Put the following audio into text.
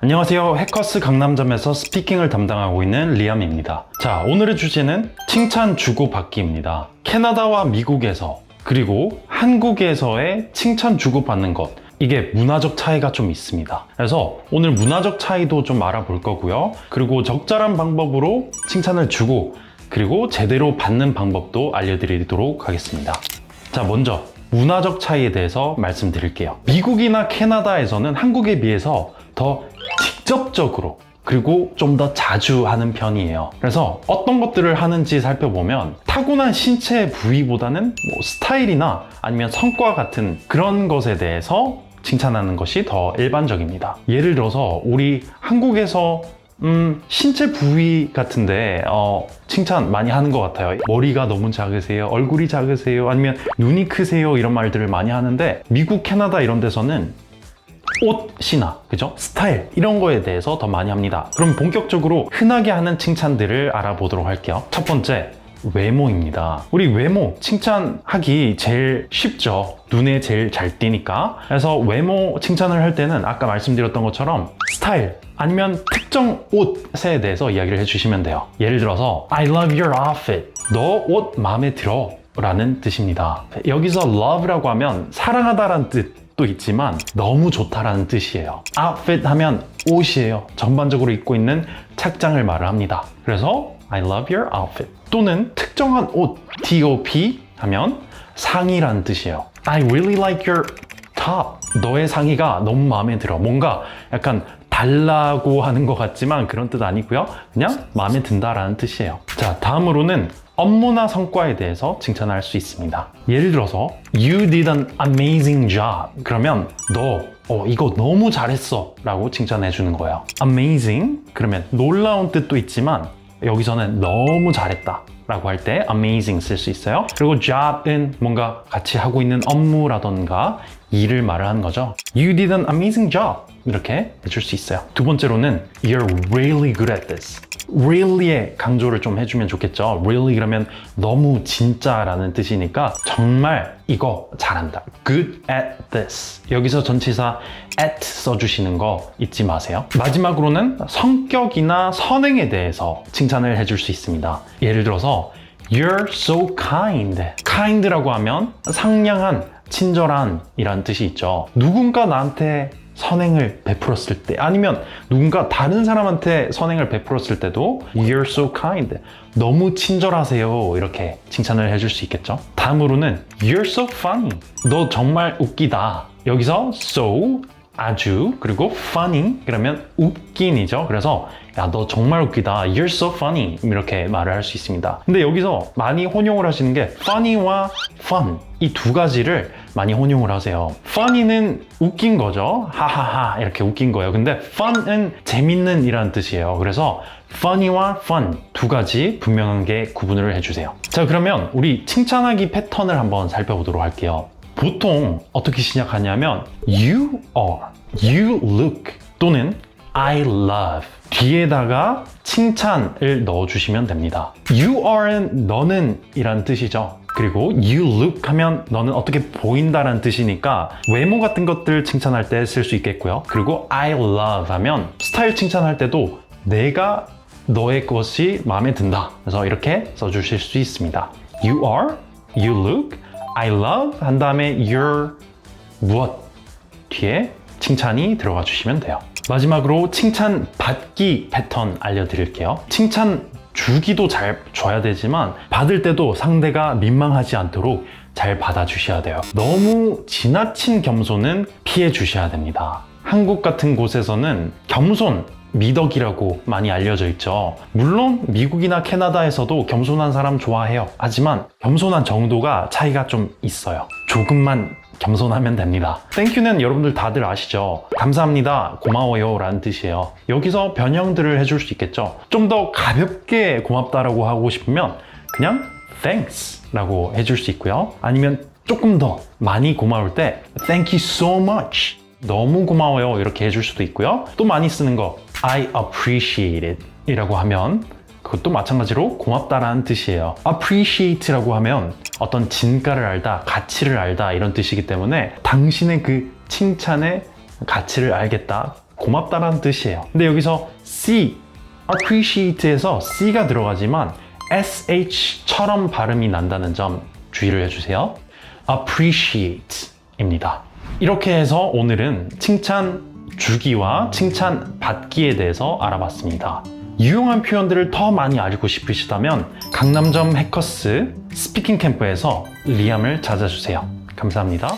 안녕하세요. 해커스 강남점에서 스피킹을 담당하고 있는 리암입니다. 자, 오늘의 주제는 칭찬 주고받기입니다. 캐나다와 미국에서 그리고 한국에서의 칭찬 주고받는 것. 이게 문화적 차이가 좀 있습니다. 그래서 오늘 문화적 차이도 좀 알아볼 거고요. 그리고 적절한 방법으로 칭찬을 주고 그리고 제대로 받는 방법도 알려드리도록 하겠습니다. 자, 먼저 문화적 차이에 대해서 말씀드릴게요. 미국이나 캐나다에서는 한국에 비해서 더 직접적으로 그리고 좀 더 자주 하는 편이에요. 그래서 어떤 것들을 하는지 살펴보면 타고난 신체 부위보다는 뭐 스타일이나 아니면 성과 같은 그런 것에 대해서 칭찬하는 것이 더 일반적입니다. 예를 들어서 우리 한국에서 음, 신체 부위 같은데, 어, 칭찬 많이 하는 것 같아요. 머리가 너무 작으세요. 얼굴이 작으세요. 아니면 눈이 크세요. 이런 말들을 많이 하는데, 미국, 캐나다 이런 데서는 옷이나, 그죠? 스타일, 이런 거에 대해서 더 많이 합니다. 그럼 본격적으로 흔하게 하는 칭찬들을 알아보도록 할게요. 첫 번째, 외모입니다. 우리 외모 칭찬하기 제일 쉽죠. 눈에 제일 잘 띄니까. 그래서 외모 칭찬을 할 때는 아까 말씀드렸던 것처럼 스타일 아니면 특정 옷에 대해서 이야기를 해주시면 돼요. 예를 들어서 I love your outfit. 너 옷 마음에 들어. 라는 뜻입니다. 여기서 love라고 하면 사랑하다라는 뜻 도 있지만 너무 좋다라는 뜻이에요. outfit 하면 옷이에요. 전반적으로 입고 있는 착장을 말을 합니다. 그래서 I love your outfit. 또는 특정한 옷, TOP 하면 상의라는 뜻이에요. I really like your top. 너의 상의가 너무 마음에 들어. 뭔가 약간 달라고 하는 것 같지만 그런 뜻 아니고요. 그냥 마음에 든다라는 뜻이에요. 자, 다음으로는 업무나 성과에 대해서 칭찬할 수 있습니다. 예를 들어서 You did an amazing job. 그러면 너 어, 이거 너무 잘했어 라고 칭찬해 주는 거예요. Amazing 그러면 놀라운 뜻도 있지만 여기서는 너무 잘했다 라고 할 때 amazing 쓸 수 있어요. 그리고 job은 뭔가 같이 하고 있는 업무라던가 일을 말을 하는 거죠. You did an amazing job. 이렇게 해줄 수 있어요. 두 번째로는 You're really good at this. Really의 강조를 좀 해주면 좋겠죠. really 그러면 너무 진짜라는 뜻이니까 정말 이거 잘한다. good at this. 여기서 전치사 at 써주시는 거 잊지 마세요. 마지막으로는 성격이나 선행에 대해서 칭찬을 해줄 수 있습니다. 예를 들어서 You're so kind. kind라고 하면 상냥한, 친절한 이란 뜻이 있죠. 누군가 나한테 선행을 베풀었을 때 아니면 누군가 다른 사람한테 선행을 베풀었을 때도 You're so kind. 너무 친절하세요. 이렇게 칭찬을 해줄 수 있겠죠. 다음으로는 You're so funny. 너 정말 웃기다. 여기서 so 아주 그리고 funny 그러면 웃긴이죠. 그래서 야 너 정말 웃기다. You're so funny 이렇게 말을 할 수 있습니다. 근데 여기서 많이 혼용을 하시는 게 funny와 fun 이 두 가지를 많이 혼용을 하세요. funny는 웃긴 거죠. 하하하 이렇게 웃긴 거예요. 근데 fun은 재밌는 이라는 뜻이에요. 그래서 funny와 fun 두 가지 분명하게 구분을 해주세요. 자 그러면 우리 칭찬하기 패턴을 한번 살펴보도록 할게요. 보통 어떻게 시작하냐면 you are, you look 또는 I love 뒤에다가 칭찬을 넣어주시면 됩니다. You are는 너는 이란 뜻이죠. 그리고 you look 하면 너는 어떻게 보인다라는 뜻이니까 외모 같은 것들 칭찬할 때 쓸 수 있겠고요. 그리고 I love 하면 스타일 칭찬할 때도 내가 너의 것이 마음에 든다. 그래서 이렇게 써주실 수 있습니다. You are, you look, I love 한 다음에 your 무엇 뒤에 칭찬이 들어가 주시면 돼요. 마지막으로 칭찬 받기 패턴 알려드릴게요. 칭찬 주기도 잘 줘야 되지만 받을 때도 상대가 민망하지 않도록 잘 받아주셔야 돼요. 너무 지나친 겸손은 피해 주셔야 됩니다. 한국 같은 곳에서는 겸손 미덕이라고 많이 알려져 있죠. 물론 미국이나 캐나다에서도 겸손한 사람 좋아해요. 하지만 겸손한 정도가 차이가 좀 있어요. 조금만 겸손하면 됩니다. 땡큐는 여러분들 다들 아시죠? 감사합니다, 고마워요 라는 뜻이에요. 여기서 변형들을 해줄 수 있겠죠. 좀 더 가볍게 고맙다라고 하고 싶으면 그냥 thanks 라고 해줄 수 있고요. 아니면 조금 더 많이 고마울 때 thank you so much 너무 고마워요 이렇게 해줄 수도 있고요. 또 많이 쓰는 거 I appreciate it 이라고 하면 그것도 마찬가지로 고맙다라는 뜻이에요. appreciate라고 하면 어떤 진가를 알다, 가치를 알다 이런 뜻이기 때문에 당신의 그 칭찬의 가치를 알겠다, 고맙다라는 뜻이에요. 근데 여기서 C, appreciate에서 C가 들어가지만 SH처럼 발음이 난다는 점 주의를 해주세요. appreciate입니다. 이렇게 해서 오늘은 칭찬 주기와 칭찬 받기에 대해서 알아봤습니다. 유용한 표현들을 더 많이 알고 싶으시다면 강남점 해커스 스피킹 캠프에서 리암을 찾아주세요. 감사합니다.